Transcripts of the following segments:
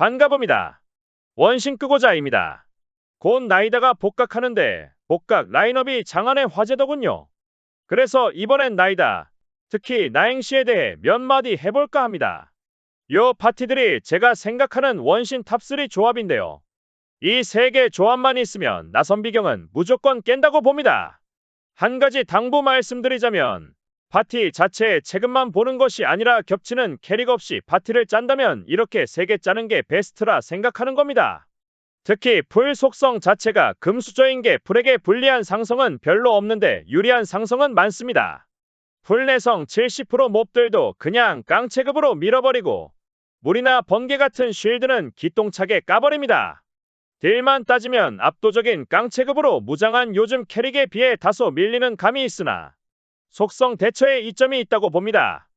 반가봅니다. 원신 끄고자입니다. 곧 나이다가 복각하는데 복각 라인업이 장안의 화제더군요. 그래서 이번엔 나이다, 특히 나행시에 대해 몇 마디 해볼까 합니다. 요 파티들이 제가 생각하는 원신 탑3 조합인데요. 이 세 개 조합만 있으면 나선비경은 무조건 깬다고 봅니다. 한 가지 당부 말씀드리자면 파티 자체의 체급만 보는 것이 아니라 겹치는 캐릭 없이 파티를 짠다면 이렇게 세 개 짜는 게 베스트라 생각하는 겁니다. 특히 풀 속성 자체가 금수저인 게 풀에게 불리한 상성은 별로 없는데 유리한 상성은 많습니다. 풀 내성 70% 몹들도 그냥 깡체급으로 밀어버리고 물이나 번개 같은 쉴드는 기똥차게 까버립니다. 딜만 따지면 압도적인 깡체급으로 무장한 요즘 캐릭에 비해 다소 밀리는 감이 있으나 속성 대처에 이점이 있다고 봅니다.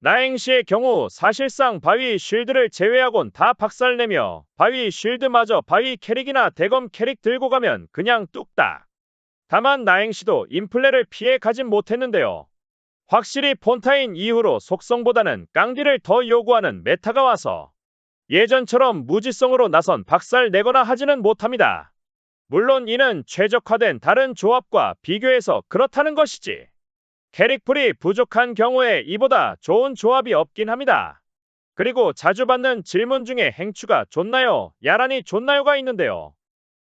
나행시의 경우 사실상 바위 쉴드를 제외하곤 다 박살내며 바위 쉴드마저 바위 캐릭이나 대검 캐릭 들고 가면 그냥 뚝딱. 다만 나행시도 인플레를 피해 가진 못했는데요. 확실히 폰타인 이후로 속성보다는 깡딜을 더 요구하는 메타가 와서 예전처럼 무지성으로 나선 박살 내거나 하지는 못합니다. 물론 이는 최적화된 다른 조합과 비교해서 그렇다는 것이지. 캐릭풀이 부족한 경우에 이보다 좋은 조합이 없긴 합니다. 그리고 자주 받는 질문 중에 행추가 좋나요? 야란이 좋나요가 있는데요.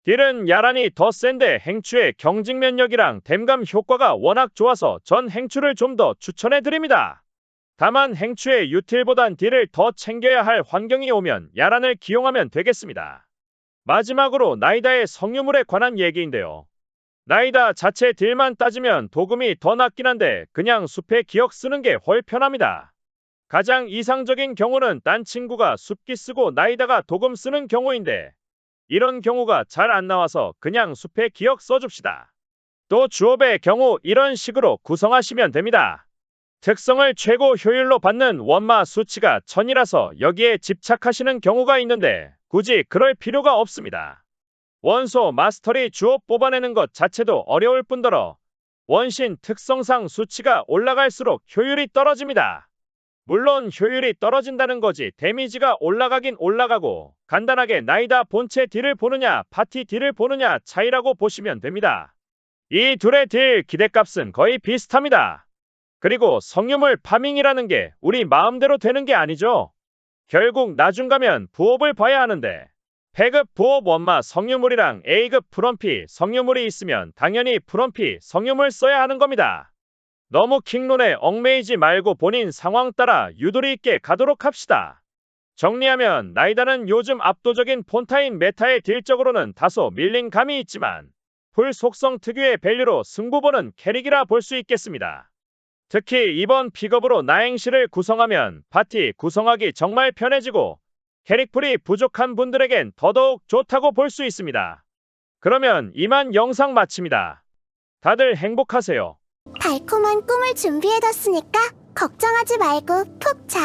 딜은 야란이 더 센데 행추의 경직 면역이랑 댐감 효과가 워낙 좋아서 전 행추를 좀 더 추천해 드립니다. 다만 행추의 유틸보단 딜을 더 챙겨야 할 환경이 오면 야란을 기용하면 되겠습니다. 마지막으로 나이다의 성유물에 관한 얘기인데요. 나이다 자체 딜만 따지면 도금이 더 낫긴 한데 그냥 숲에 기억 쓰는 게 훨 편합니다. 가장 이상적인 경우는 딴 친구가 숲기 쓰고 나이다가 도금 쓰는 경우인데 이런 경우가 잘 안 나와서 그냥 숲에 기억 써줍시다. 또 주업의 경우 이런 식으로 구성하시면 됩니다. 특성을 최고 효율로 받는 원마 수치가 1000이라서 여기에 집착하시는 경우가 있는데 굳이 그럴 필요가 없습니다. 원소 마스터리 주업 뽑아내는 것 자체도 어려울 뿐더러 원신 특성상 수치가 올라갈수록 효율이 떨어집니다. 물론 효율이 떨어진다는 거지 데미지가 올라가긴 올라가고 간단하게 나이다 본체 딜을 보느냐 파티 딜을 보느냐 차이라고 보시면 됩니다. 이 둘의 딜 기대값은 거의 비슷합니다. 그리고 성유물 파밍이라는 게 우리 마음대로 되는 게 아니죠. 결국 나중 가면 부업을 봐야 하는데 배급 부업 원마 성유물이랑 A급 프롬피 성유물이 있으면 당연히 프롬피 성유물 써야 하는 겁니다. 너무 킹론에 얽매이지 말고 본인 상황 따라 유도리 있게 가도록 합시다. 정리하면 나이다는 요즘 압도적인 폰타인 메타의 딜적으로는 다소 밀린 감이 있지만 풀 속성 특유의 밸류로 승부 보는 캐릭이라 볼 수 있겠습니다. 특히 이번 픽업으로 나행시를 구성하면 파티 구성하기 정말 편해지고 캐릭풀이 부족한 분들에겐 더더욱 좋다고 볼 수 있습니다. 그러면 이만 영상 마칩니다. 다들 행복하세요. 달콤한 꿈을 준비해뒀으니까 걱정하지 말고 푹 자.